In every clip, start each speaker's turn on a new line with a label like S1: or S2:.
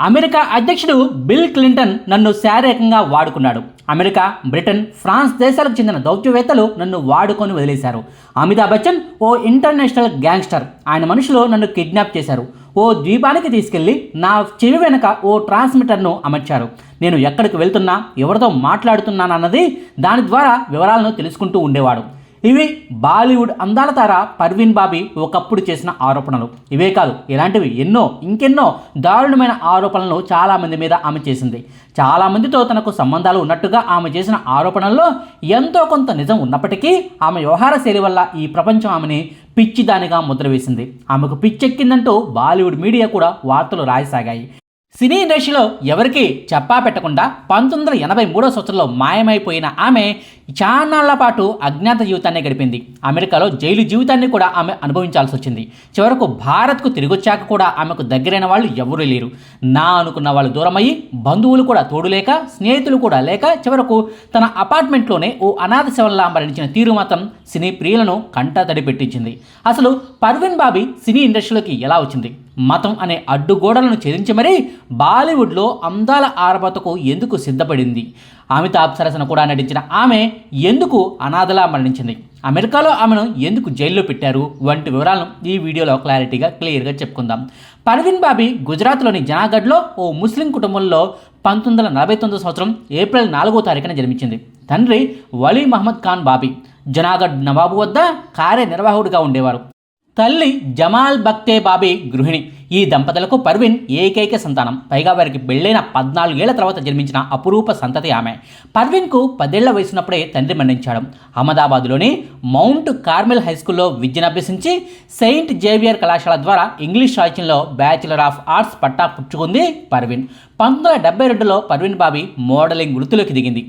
S1: America అధ్యక్షుడు Bill Clinton నన్ను శారీరకంగా వాడుకున్నాడు. అమెరికా బ్రిటన్ ఫ్రాన్స్ దేశాలకు చెందిన దౌత్యవేత్తలు నన్ను వాడుకొని వదిలేశారు. అమితాబ్ బచ్చన్ ఓ ఇంటర్నేషనల్ గ్యాంగ్స్టర్. ఆయన మనుషులు నన్ను కిడ్నాప్ చేశారు. ఓ ద్వీపానికి తీసుకెళ్ళి నా చెవి వెనక ఓ ట్రాన్స్మిటర్ను అమర్చారు. నేను ఎక్కడికి వెళ్తున్నా ఎవరితో మాట్లాడుతున్నానన్నది దాని ద్వారా వివరాలను తెలుసుకుంటూ ఉండేవాడు. ఇవి బాలీవుడ్ అందాల తార పర్వీన్ బాబీ ఒకప్పుడు చేసిన ఆరోపణలు. ఇవే కాదు ఇలాంటివి ఎన్నో ఇంకెన్నో దారుణమైన ఆరోపణలను చాలామంది మీద ఆమె చేసింది. చాలామందితో తనకు సంబంధాలు ఉన్నట్టుగా ఆమె చేసిన ఆరోపణల్లో ఎంతో కొంత నిజం ఉన్నప్పటికీ ఆమె వ్యవహార శైలి వల్ల ఈ ప్రపంచం ఆమెని పిచ్చిదానిగా ముద్ర వేసింది ఆమెకు పిచ్చెక్కిందంటూ బాలీవుడ్ మీడియా కూడా వార్తలు రాయసాగాయి. సినీ ఇండస్ట్రీలో ఎవరికి చెప్పా పెట్టకుండా పంతొమ్మిది వందల ఎనభై మూడో సంవత్సరంలో మాయమైపోయిన ఆమె చాన్నాళ్ళ పాటు అజ్ఞాత జీవితాన్ని గడిపింది. అమెరికాలో జైలు జీవితాన్ని కూడా ఆమె అనుభవించాల్సి వచ్చింది. చివరకు భారత్కు తిరిగొచ్చాక కూడా ఆమెకు దగ్గరైన వాళ్ళు ఎవరూ లేరు. నా అనుకున్న వాళ్ళు దూరమయ్యి బంధువులు కూడా తోడు లేక స్నేహితులు కూడా లేక చివరకు తన అపార్ట్మెంట్లోనే ఓ అనాథ శవంలా మరణించిన తీరు మాత్రం సినీ ప్రియులను కంట తడి పెట్టించింది. అసలు పర్వీన్ బాబీ సినీ ఇండస్ట్రీలోకి ఎలా వచ్చింది? మతం అనే అడ్డుగోడలను ఛేదించి మరీ బాలీవుడ్లో అందాల ఆరబతకు ఎందుకు సిద్ధపడింది? అమితాబ్ సరసన కూడా నటించిన ఆమె ఎందుకు అనాథలా మరణించింది? అమెరికాలో ఆమెను ఎందుకు జైల్లో పెట్టారు? వంటి వివరాలను ఈ వీడియోలో క్లారిటీగా క్లియర్గా చెప్పుకుందాం. పర్వీన్ బాబీ గుజరాత్లోని జనాగఢ్లో ఓ ముస్లిం కుటుంబంలో పంతొమ్మిది వందల నలభై తొమ్మిది సంవత్సరం ఏప్రిల్ నాలుగో తారీఖున జన్మించింది. తండ్రి వలీ మహమ్మద్ ఖాన్ బాబీ జనాగఢ్ నవాబు వద్ద కార్యనిర్వాహకుడిగా ఉండేవారు. తల్లి జమాల్ బక్తే బాబీ గృహిణి. ఈ దంపతులకు పర్వీన్ ఏకైక సంతానం. పైగా వారికి పెళ్ళైన పద్నాలుగేళ్ళ తర్వాత జన్మించిన అపురూప సంతతి ఆమె. పర్వీన్కు పదేళ్ళ వయసున్నప్పుడే తండ్రి మరణించాడు. అహ్మదాబాద్లోని మౌంట్ కార్మెల్ హై స్కూల్లో విద్యను అభ్యసించి సెయింట్ జేవియర్ కళాశాల ద్వారా ఇంగ్లీష్ సాహిత్యంలో బ్యాచిలర్ ఆఫ్ ఆర్ట్స్ పట్టా పుచ్చుకుంది పర్వీన్. పంతొమ్మిది వందల డెబ్బై రెండులో పర్వీన్ బాబీ మోడలింగ్ వృత్తిలోకి దిగింది.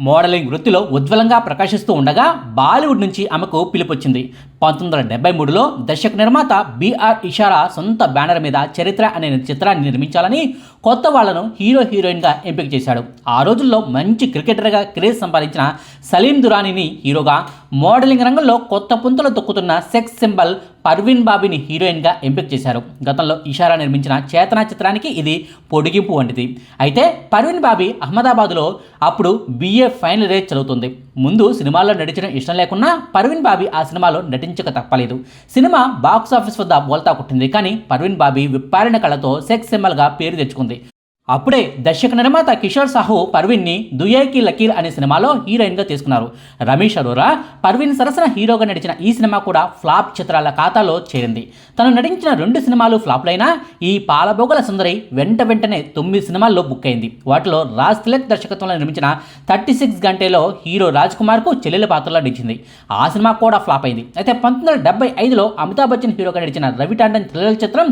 S1: మోడలింగ్ వృత్తిలో ఉజ్వలంగా ప్రకాశిస్తూ ఉండగా బాలీవుడ్ నుంచి ఆమెకు పిలుపొచ్చింది. పంతొమ్మిది వందల డెబ్బై మూడులో దర్శక నిర్మాత బీఆర్ ఇషారా సొంత బ్యానర్ మీద చరిత్ర అనే చిత్రాన్ని నిర్మించాలని కొత్త వాళ్ళను హీరో హీరోయిన్గా ఎంపిక చేశాడు. ఆ రోజుల్లో మంచి క్రికెటర్గా క్రేజ్ సంపాదించిన సలీం దురానీని హీరోగా మోడలింగ్ రంగంలో కొత్త పుంతలు తొక్కుతున్న సెక్స్ సింబల్ పర్వీన్ బాబీని హీరోయిన్గా ఎంపిక చేశారు. గతంలో ఇషారా నిర్మించిన చేతన చిత్రానికి ఇది పొడిగింపు వంటిది. అయితే పర్వీన్ బాబీ అహ్మదాబాద్లో అప్పుడు బీఏ ఫైనల్ ఇయర్ చదువుతుంది. ముందు సినిమాల్లో నటించడం ఇష్టం లేకున్నా పర్వీన్ బాబీ ఆ సినిమాలో నటించక తప్పలేదు. సినిమా బాక్స్ ఆఫీస్ వద్ద బోల్తా కొట్టింది. కానీ పర్వీన్ బాబీ విప్పారిన కళతో సెక్స్ సింబల్గా పేరు తెచ్చుకుంది. అప్పుడే దర్శక నిర్మాత కిషోర్ సాహు పర్వీన్ని దుయేకి లకీర్ అనే సినిమాలో హీరోయిన్గా తీసుకున్నారు. రమేష్ అరోరా పర్వీన్ సరసన హీరోగా నడిచిన ఈ సినిమా కూడా ఫ్లాప్ చిత్రాల ఖాతాలో చేరింది. తను నటించిన రెండు సినిమాలు ఫ్లాప్లైనా ఈ పాలబోగల సుందరి వెంట వెంటనే తొమ్మిది సినిమాల్లో బుక్ అయింది. వాటిలో రాజ్ తిలక్ దర్శకత్వంలో నిర్మించిన థర్టీ సిక్స్ గంటేలో హీరో రాజ్ కుమార్కు చెల్లెల పాత్రలో నటించింది. ఆ సినిమా కూడా ఫ్లాప్ అయింది. అయితే పంతొమ్మిది వందల డెబ్బై ఐదులో అమితాబ్ బచ్చన్ హీరోగా నడిచిన రవి టాండన్ థ్రిల్లర్ చిత్రం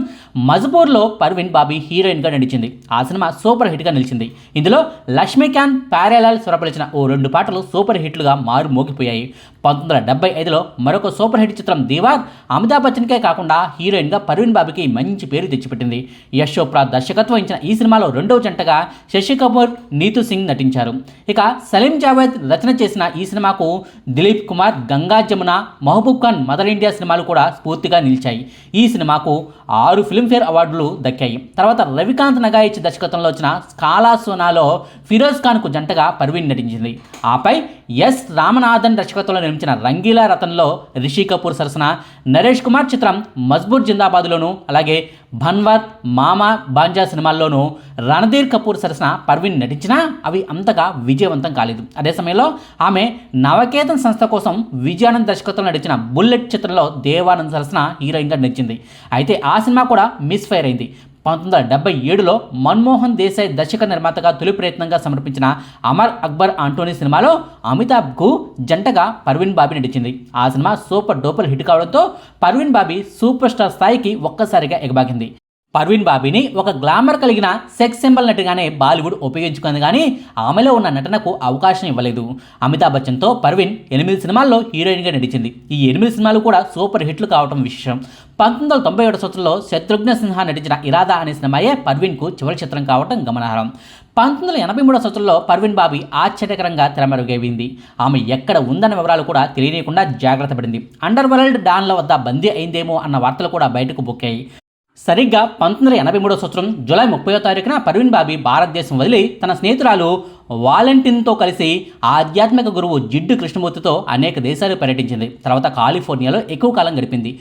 S1: మజ్బూర్లో పర్వీన్ బాబీ హీరోయిన్గా నటించింది. ఆ సినిమా సూపర్ హిట్గా నిలిచింది. ఇందులో లక్ష్మీకాంత్ ప్యారేలాల్ స్వరపరిచిన ఓ రెండు పాటలు సూపర్ హిట్లుగా మారు మోగిపోయాయి పంతొమ్మిది వందల డెబ్బై ఐదులో మరొక సూపర్ హిట్ చిత్రం దీవార్ అమితాబ్ బచ్చన్కే కాకుండా హీరోయిన్గా పర్వీన్ బాబుకి మంచి పేరు తెచ్చిపెట్టింది. యశ్ చోప్రా దర్శకత్వం ఇచ్చిన ఈ సినిమాలో రెండవ జంటగా శశి కపూర్ నీతు సింగ్ నటించారు. ఇక సలీం జావేద్ రచన చేసిన ఈ సినిమాకు దిలీప్ కుమార్ గంగా జమున మహబూబ్ ఖాన్ మదర్ ఇండియా సినిమాలు కూడా స్ఫూర్తిగా నిలిచాయి. ఈ సినిమాకు ఆరు ఫిల్మ్ఫేర్ అవార్డులు దక్కాయి. తర్వాత రవికాంత్ నగాయిచ్ దర్శకత్వంలో వచ్చిన కాలా సోనాలో ఫిరోజ్ ఖాన్కు జంటగా పర్వీన్ నటించింది. ఆపై ఎస్ రామనాథన్ దర్శకత్వంలో నిర్మించిన రంగీలా రతన్లో రిషి కపూర్ సరసన నరేష్ కుమార్ చిత్రం మజ్బూర్ జిందాబాద్లోను అలాగే భన్వత్ మామా బాంజా సినిమాల్లోనూ రణధీర్ కపూర్ సరసన పర్వీన్ నటించినా అవి అంతగా విజయవంతం కాలేదు. అదే సమయంలో ఆమె నవకేతన్ సంస్థ కోసం విజయానంద్ దర్శకత్వం నటించిన బుల్లెట్ చిత్రంలో దేవానంద్ సరసన హీరోయిన్గా నటించింది. అయితే ఆ సినిమా కూడా మిస్ ఫైర్ అయింది. పంతొమ్మిది వందల డెబ్బై ఏడులో మన్మోహన్ దేశాయ్ దర్శక నిర్మాతగా తొలి ప్రయత్నంగా సమర్పించిన అమర్ అక్బర్ ఆంటోనీ సినిమాలో అమితాబ్కు జంటగా పర్వీన్ బాబీ నటించింది. ఆ సినిమా సూపర్ డోపర్ హిట్ కావడంతో పర్వీన్ బాబీ సూపర్ స్టార్ స్థాయికి ఒక్కసారిగా ఎగబాకింది. పర్వీన్ బాబీని ఒక గ్లామర్ కలిగిన సెక్స్ సింబల్ నటిగానే బాలీవుడ్ ఉపయోగించుకుంది కానీ ఆమెలో ఉన్న నటనకు అవకాశం ఇవ్వలేదు. అమితాబ్ బచ్చన్తో పర్వీన్ ఎనిమిది సినిమాల్లో హీరోయిన్గా నటించింది. ఈ ఎనిమిది సినిమాలు కూడా సూపర్ హిట్లు కావడం విశేషం. పంతొమ్మిది వందల తొంభై ఏడు సంవత్సరంలో శత్రుఘ్న సిన్హా నటించిన ఇరాదా అనే సినిమాయే పర్వీన్కు చివరి చిత్రం కావడం గమనార్హం. పంతొమ్మిది వందల ఎనభై మూడో సంవత్సరంలో పర్వీన్ బాబీ ఆశ్చర్యకరంగా తెరమరుగైంది ఆమె ఎక్కడ ఉందన్న వివరాలు కూడా తెలియకుండా జాగ్రత్త పడింది. అండర్ వరల్డ్ డాన్ల వద్ద బందీ అయిందేమో అన్న వార్తలు కూడా బయటకు బొక్కాయి. సరిగ్గా పంతొమ్మిది వందల ఎనభై మూడో సంవత్సరం జూలై ముప్పయో తారీఖున పర్వీన్ బాబీ భారతదేశం వదిలి తన స్నేహితురాలు వాలెంటిన్తో కలిసి ఆధ్యాత్మిక గురువు జిడ్డు కృష్ణమూర్తితో అనేక దేశాలు పర్యటించింది. తర్వాత కాలిఫోర్నియాలో ఎక్కువ కాలం గడిపింది.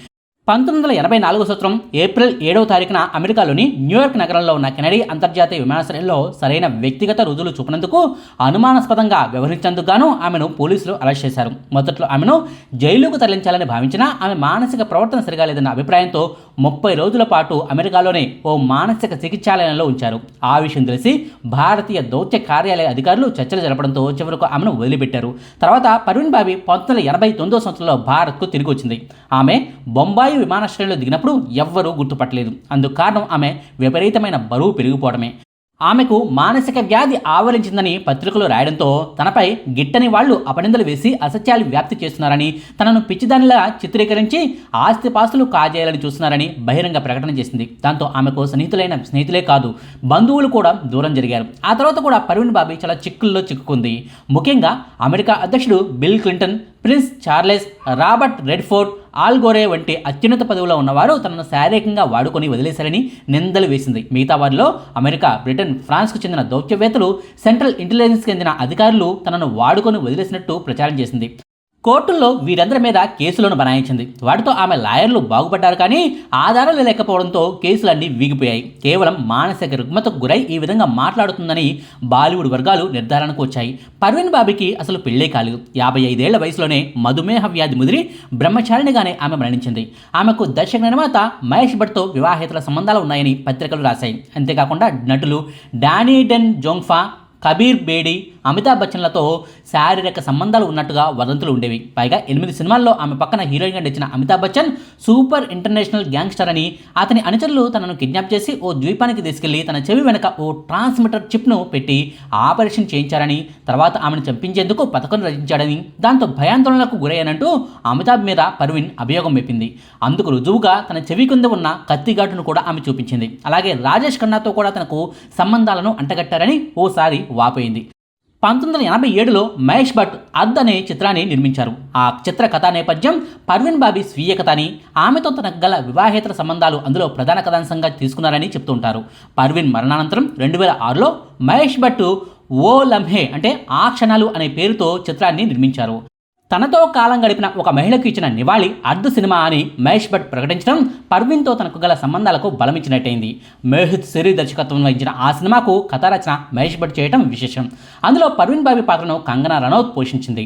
S1: పంతొమ్మిది వందల ఎనభై నాలుగో సంవత్సరం ఏప్రిల్ ఏడవ తారీఖున అమెరికాలోని న్యూయార్క్ నగరంలో ఉన్న కెనడీ అంతర్జాతీయ విమానాశ్రయంలో సరైన వ్యక్తిగత రుజువులు చూపినందుకు అనుమానాస్పదంగా వ్యవహరించేందుకు గాను ఆమెను పోలీసులు అరెస్ట్ చేశారు. మొదట్లో ఆమెను జైలుకు తరలించాలని భావించినా ఆమె మానసిక ప్రవర్తన సరిగా లేదన్న అభిప్రాయంతో ముప్పై రోజుల పాటు అమెరికాలోనే ఓ మానసిక చికిత్సాలయంలో ఉంచారు. ఆ విషయం తెలిసి భారతీయ దౌత్య కార్యాలయ అధికారులు చర్చలు జరపడంతో చివరకు ఆమెను వదిలిపెట్టారు. తర్వాత పర్వీన్ బాబీ పంతొమ్మిది వందల ఎనభై తొమ్మిదో సంవత్సరంలో భారత్కు తిరిగి వచ్చింది. ఆమె బొంబాయి విమానాశ్రయంలో దిగినప్పుడు ఎవ్వరూ గుర్తుపట్టలేదు. అందుకు కారణం ఆమె విపరీతమైన బరువు పెరిగిపోవడమే. ఆమెకు మానసిక వ్యాధి ఆవరించిందని పత్రికలు రాయడంతో తనపై గిట్టని వాళ్ళు అపనిందలు వేసి అసత్యాలు వ్యాప్తి చేస్తున్నారని తనను పిచ్చిదానిలా చిత్రీకరించి ఆస్తిపాస్తులు కాజేయాలని చూస్తున్నారని బహిరంగ ప్రకటన చేసింది. దాంతో ఆమెకు స్నేహితులైన స్నేహితులే కాదు బంధువులు కూడా దూరం జరిగారు. ఆ తర్వాత కూడా పర్వీన్ బాబీ చాలా చిక్కుల్లో చిక్కుకుంది. ముఖ్యంగా అమెరికా అధ్యక్షుడు Bill Clinton Prince Charles Robert Redford Al Gore వంటి అత్యున్నత పదవిలో ఉన్నవారు తనను శారీరకంగా వాడుకొని వదిలేశారని నిందలు వేసింది. మిగతా వారిలో అమెరికా బ్రిటన్ ఫ్రాన్స్కు చెందిన దౌత్యవేత్తలు సెంట్రల్ ఇంటెలిజెన్స్ చెందిన అధికారులు తనను వాడుకొని వదిలేసినట్టు ప్రచారం చేసింది. కోర్టుల్లో వీరందరి మీద కేసులను బనాయించింది. వాటితో ఆమె లాయర్లు బాగుపడ్డారు కానీ ఆధారాలు లేకపోవడంతో కేసులన్నీ వీగిపోయాయి. కేవలం మానసిక రుగ్మతకు గురై ఈ విధంగా మాట్లాడుతుందని బాలీవుడ్ వర్గాలు నిర్ధారణకు వచ్చాయి. పర్వీన్ బాబీకి అసలు పెళ్ళే కాలేదు. యాభై ఐదేళ్ళ వయసులోనే మధుమేహ వ్యాధి ముదిరి బ్రహ్మచారిణిగానే ఆమె మరణించింది. ఆమెకు దర్శక నిర్మాత మహేష్ భట్తో వివాహేతర సంబంధాలు ఉన్నాయని పత్రికలు రాశాయి. అంతేకాకుండా నటులు డానీ డెన్ జోంగ్ఫా కబీర్ బేడి అమితాబ్ బచ్చన్లతో శారీరక సంబంధాలు ఉన్నట్టుగా వదంతులు ఉండేవి. పైగా ఎనిమిది సినిమాల్లో ఆమె పక్కన హీరోయిన్గా నడిచిన Amitabh Bachchan super international gangster అని అతని అనుచరులు తనను కిడ్నాప్ చేసి ఓ ద్వీపానికి తీసుకెళ్ళి తన చెవి వెనక ఓ ట్రాన్స్మిటర్ చిప్ను పెట్టి ఆపరేషన్ చేయించారని తర్వాత ఆమెను చంపించేందుకు పథకం రచించాడని దాంతో భయాందోళనలకు గురయ్యానంటూ అమితాబ్ మీద పర్వీన్ అభియోగం మెప్పింది అందుకు రుజువుగా తన చెవి కింద ఉన్న కత్తిఘాటును కూడా ఆమె చూపించింది. అలాగే రాజేష్ ఖన్నాతో కూడా తనకు సంబంధాలను అంటగట్టారని ఓసారి వాపోయింది. పంతొమ్మిది వందల ఎనభై ఏడులో మహేష్ భట్ అద్ అనే చిత్రాన్ని నిర్మించారు. ఆ చిత్ర కథా నేపథ్యం పర్వీన్ బాబీ స్వీయ కథ అని ఆమెతో తనకు గల వివాహేతర సంబంధాలు అందులో ప్రధాన కథాంశంగా తీసుకున్నారని చెప్తుంటారు పర్వీన్ మరణానంతరం రెండు వేల ఆరులో మహేష్ భట్ ఓ లంహే అంటే ఆ క్షణాలు అనే పేరుతో చిత్రాన్ని నిర్మించారు. తనతో కాలం గడిపిన ఒక మహిళకు ఇచ్చిన నివాళి అర్ధ సినిమా అని మహేష్ భట్ ప్రకటించడం పర్వీన్తో తనకు గల సంబంధాలకు బలమిచ్చినట్టయింది. మోహిత్ సిరి దర్శకత్వం వహించిన ఆ సినిమాకు కథా రచన మహేష్ భట్ చేయడం విశేషం. అందులో పర్వీన్ బాబీ పాత్రను కంగనా రనౌత్ పోషించింది.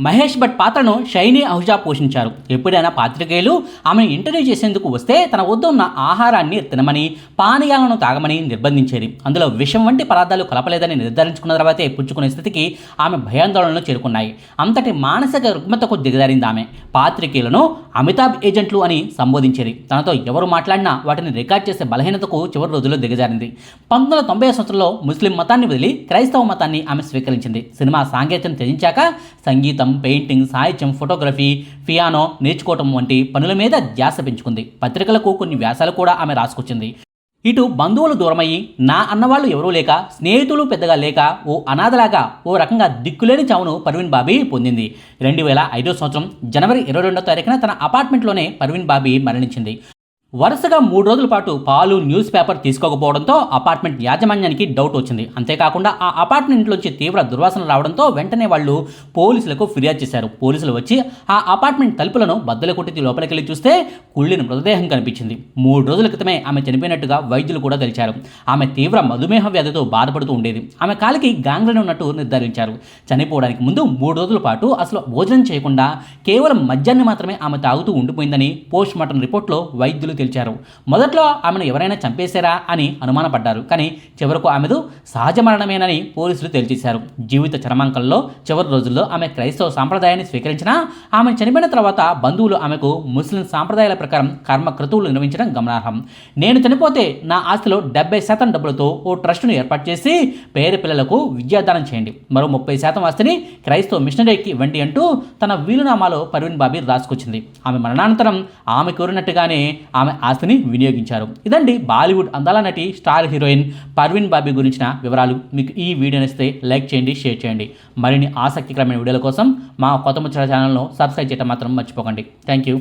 S1: మహేష్ భట్ పాత్రను షైనీ అహుజా పోషించారు. ఎప్పుడైనా పాత్రికేయులు ఆమెను ఇంటర్వ్యూ చేసేందుకు వస్తే తన వద్ద ఉన్న ఆహారాన్ని తినమని పానీయాలను తాగమని నిర్బంధించేది. అందులో విషం వంటి పదార్థాలు కలపలేదని నిర్ధారించుకున్న తర్వాతే పుచ్చుకునే స్థితికి ఆమె భయాందోళనలు చేరుకున్నాయి. అంతటి మానసిక రుగ్మతకు దిగజారింది ఆమె. పాత్రికేయులను అమితాబ్ ఏజెంట్లు అని సంబోధించేది. తనతో ఎవరు మాట్లాడినా వాటిని రికార్డ్ చేసే బలహీనతకు చివరి రోజుల్లో దిగజారింది. పంతొమ్మిది వందల తొంభై సంవత్సరంలో ముస్లిం మతాన్ని వదిలి క్రైస్తవ మతాన్ని ఆమె స్వీకరించింది. సినిమా సాంకేతికం త్యజించాక సంగీతం పెయింటింగ్ సాహిత్యం ఫోటోగ్రఫీ పియానో నేర్చుకోవటం వంటి పనుల మీద ధ్యాస పెంచుకుంది. పత్రికలకు కొన్ని వ్యాసాలు కూడా ఆమె రాసుకొచ్చింది. ఇటు బంధువులు దూరమయ్యి నా అన్నవాళ్ళు ఎవరూ లేక స్నేహితులు పెద్దగా లేక ఓ అనాథలాగా ఓ రకంగా దిక్కులేని చావును పర్వీన్ బాబీ పొందింది. రెండు వేల ఐదో సంవత్సరం జనవరి ఇరవై రెండో తారీఖున తన అపార్ట్మెంట్లోనే పర్వీన్ బాబీ మరణించింది. వరుసగా మూడు రోజుల పాటు పాలు న్యూస్ పేపర్ తీసుకోకపోవడంతో అపార్ట్మెంట్ యాజమాన్యానికి డౌట్ వచ్చింది. అంతేకాకుండా ఆ అపార్ట్మెంట్లోంచి తీవ్ర దుర్వాసన రావడంతో వెంటనే వాళ్ళు పోలీసులకు ఫిర్యాదు చేశారు. పోలీసులు వచ్చి ఆ అపార్ట్మెంట్ తలుపులను బద్దలు కొట్టి లోపలికి వెళ్ళి చూస్తే కుళ్ళిన మృతదేహం కనిపించింది. మూడు రోజుల క్రితమే ఆమె చనిపోయినట్టుగా వైద్యులు కూడా తెలిచారు. ఆమె తీవ్ర మధుమేహ వ్యాధితో బాధపడుతూ ఉండేది. ఆమె కాలికి గాంగ్రీన్ ఉన్నట్టు నిర్ధారించారు. చనిపోవడానికి ముందు మూడు రోజుల పాటు అసలు భోజనం చేయకుండా కేవలం మద్యాన్ని మాత్రమే ఆమె తాగుతూ ఉండిపోయిందని పోస్ట్ మార్టం రిపోర్ట్లో వైద్యులు తేల్చారు మొదట్లో ఆమెను ఎవరైనా చంపేశారా అని అనుమానపడ్డారు. కానీ చివరకు ఆమెదు సహజ మరణమేనని పోలీసులు తేల్చేశారు. జీవిత చరమాంకంలో చివరి రోజుల్లో ఆమె క్రైస్తవ సాంప్రదాయాన్ని స్వీకరించినా ఆమె చనిపోయిన తర్వాత బంధువులు ఆమెకు ముస్లిం సాంప్రదాయాల ప్రకారం కర్మ క్రతువులు నిర్వహించడం గమనార్హం. నేను చనిపోతే నా ఆస్తిలో డెబ్బై శాతం డబ్బులతో ఓ ట్రస్టును ఏర్పాటు చేసి పేద పిల్లలకు విద్యాదానం చేయండి. మరో ముప్పై శాతం ఆస్తిని క్రైస్తవ మిషనరీకి ఇవ్వండి అంటూ తన వీలునామాలో పర్వీన్ బాబీ రాసుకొచ్చింది. ఆమె మరణానంతరం ఆమె కోరినట్టుగానే ఆమె ఆస్తిని వినియోగించారు. ఇదండి బాలీవుడ్ అందాల నటి స్టార్ హీరోయిన్ పర్వీన్ బాబీ గురించిన వివరాలు. మీకు ఈ వీడియో నచ్చితే లైక్ చేయండి షేర్ చేయండి. మరిన్ని ఆసక్తికరమైన వీడియోల కోసం మా కొత్త ముచ్చట ఛానల్ను సబ్స్క్రైబ్ చేయడం మాత్రం మర్చిపోకండి. Thank you.